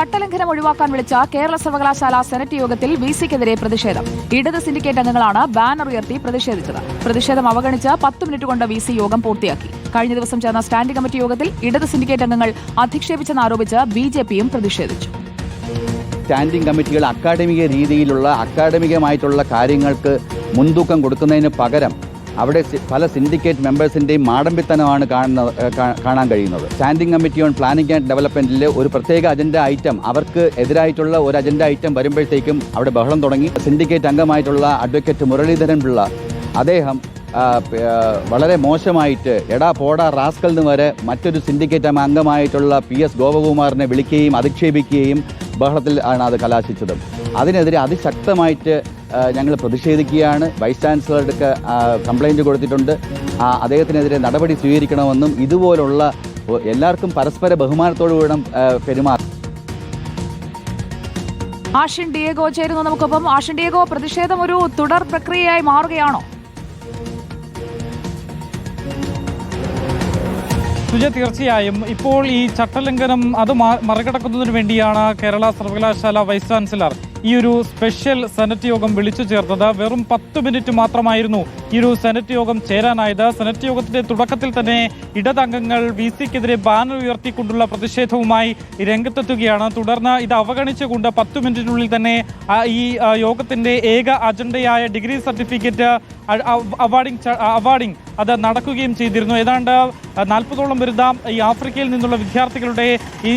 ചട്ടലംഘനം ഒഴിവാക്കാൻ വിളിച്ച കേരള സർവകലാശാല സെനറ്റ് യോഗത്തിൽ വി സിക്കെതിരെ പ്രതിഷേധം. ഇടത് സിൻഡിക്കേറ്റ് അംഗങ്ങളാണ് ബാനർ ഉയർത്തി പ്രതിഷേധിച്ചത്. പ്രതിഷേധം അവഗണിച്ച് പത്ത് മിനിറ്റ് കൊണ്ട് വി സി യോഗം പൂർത്തിയാക്കി. കഴിഞ്ഞ ദിവസം ചേർന്ന സ്റ്റാൻഡിംഗ് കമ്മിറ്റി യോഗത്തിൽ ഇടത് സിൻഡിക്കേറ്റ് അംഗങ്ങൾ അധിക്ഷേപിച്ചെന്നാരോപിച്ച് ബി ജെ പിയും പ്രതിഷേധിച്ചു. സ്റ്റാൻഡിംഗ് കമ്മിറ്റികൾ അക്കാഡമിക രീതിയിലുള്ള അക്കാഡമികമായിട്ടുള്ള കാര്യങ്ങൾക്ക് മുൻതൂക്കം കൊടുക്കുന്നതിന് പകരം അവിടെ പല സിൻഡിക്കേറ്റ് മെമ്പേഴ്സിന്റെയും മാടമ്പിത്തനമാണ് കാണുന്നത് കാണാൻ കഴിയുന്നത്. Standing committee on planning and ഡെവലപ്മെന്റിൽ ഒരു പ്രത്യേക അജണ്ട ഐറ്റം അവർക്ക് എതിരായിട്ടുള്ള ഒരു അജണ്ട ഐറ്റം വരുമ്പോഴത്തേക്കും അവിടെ ബഹളം തുടങ്ങി. സിൻഡിക്കേറ്റ് അംഗമായിട്ടുള്ള അഡ്വക്കേറ്റ് മുരളീധരൻ പിള്ള അദ്ദേഹം വളരെ മോശമായിട്ട് എടാ പോടാ റാസ്കൽ എന്ന് വരെ മറ്റൊരു സിൻഡിക്കേറ്റ് അംഗമായിട്ടുള്ള പി എസ് ഗോപകുമാറിനെ വിളിക്കുകയും അധിക്ഷേപിക്കുകയും ബഹളത്തിൽ ആണ് അത് കലാശിച്ചത്. അതിനെതിരെ അതിശക്തമായിട്ട് ഞങ്ങൾ പ്രതിഷേധിക്കുകയാണ്. വൈസ് ചാൻസലർക്ക് കംപ്ലൈന്റ് കൊടുത്തിട്ടുണ്ട്. അദ്ദേഹത്തിനെതിരെ നടപടി സ്വീകരിക്കണമെന്നും ഇതുപോലുള്ള എല്ലാവർക്കും പരസ്പര ബഹുമാനത്തോടു വേണം പെരുമാറും. പെരുമാറാൻ ആഷിൻ ഡിയേഗോ ചേരുന്നു നമുക്കൊപ്പം. ആഷിൻ ഡിയേഗോ പ്രതിഷേധം ഒരു തുടർ പ്രക്രിയയായി മാറുകയാണോ? സുജ തീർച്ചയായും. ഇപ്പോൾ ഈ ചട്ടലംഘനം അത് മറികടക്കുന്നതിന് വേണ്ടിയാണ് കേരള സർവകലാശാല വൈസ് ചാൻസലർ ഈ ഒരു സ്പെഷ്യൽ സെനറ്റ് യോഗം വിളിച്ചു ചേർത്തത് വെറും പത്ത് മിനിറ്റ് മാത്രമായിരുന്നു. ഈ ഒരു സെനറ്റ് യോഗം ചേരാനായത്. സെനറ്റ് യോഗത്തിന്റെ തുടക്കത്തിൽ തന്നെ ഇടതംഗങ്ങൾ വി സിക്കെതിരെ ബാനർ ഉയർത്തിക്കൊണ്ടുള്ള പ്രതിഷേധവുമായി രംഗത്തെത്തുകയാണ്. തുടർന്ന് ഇത് അവഗണിച്ചുകൊണ്ട് പത്ത് മിനിറ്റിനുള്ളിൽ തന്നെ ഈ യോഗത്തിന്റെ ഏക അജണ്ടയായ ഡിഗ്രി സർട്ടിഫിക്കറ്റ് അവാർഡിങ് അവാർഡിംഗ് അത് നടക്കുകയും ചെയ്തിരുന്നു. ഏതാണ്ട് നാൽപ്പതോളം വരുന്ന ഈ ആഫ്രിക്കയിൽ നിന്നുള്ള വിദ്യാർത്ഥികളുടെ ഈ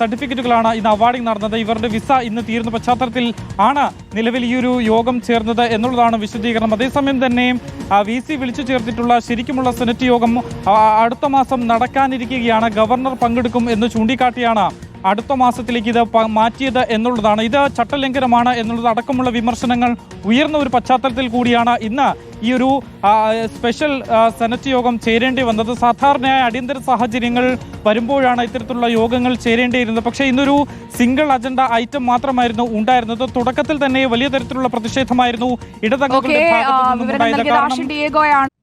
സർട്ടിഫിക്കറ്റുകളാണ് ഇന്ന് അവാർഡിംഗ് നടന്നത്. ഇവരുടെ വിസ ഇന്ന് തീർന്ന പശ്ചാത്തലത്തിൽ ആണ് നിലവിൽ ഈ ഒരു യോഗം ചേർന്നത് എന്നുള്ളതാണ് വിശദീകരണം. അതേസമയം തന്നെ വി സി വിളിച്ചു ചേർത്തിട്ടുള്ള ശരിക്കുമുള്ള സെനറ്റ് യോഗം അടുത്ത മാസം നടക്കാനിരിക്കുകയാണ്. ഗവർണർ പങ്കെടുക്കും എന്ന് ചൂണ്ടിക്കാട്ടിയാണ് അടുത്ത മാസത്തിലേക്ക് ഇത് മാറ്റിയത് എന്നുള്ളതാണ്. ഇത് ചട്ടലംഘനമാണ് എന്നുള്ളത് അടക്കമുള്ള വിമർശനങ്ങൾ ഉയർന്ന ഒരു പശ്ചാത്തലത്തിൽ കൂടിയാണ് ഇന്ന് ഈ ഒരു സ്പെഷ്യൽ സെനറ്റ് യോഗം ചേരേണ്ടി വന്നത്. സാധാരണയായ അടിയന്തര സാഹചര്യങ്ങൾ വരുമ്പോഴാണ് ഇത്തരത്തിലുള്ള യോഗങ്ങൾ ചേരേണ്ടിയിരുന്നത്. പക്ഷേ ഇന്നൊരു സിംഗിൾ അജണ്ട ഐറ്റം മാത്രമായിരുന്നു ഉണ്ടായിരുന്നത്. തുടക്കത്തിൽ തന്നെ വലിയ തരത്തിലുള്ള പ്രതിഷേധമായിരുന്നു. ഇടതംഗങ്ങളുടെ ഭാഗത്തു കാരണം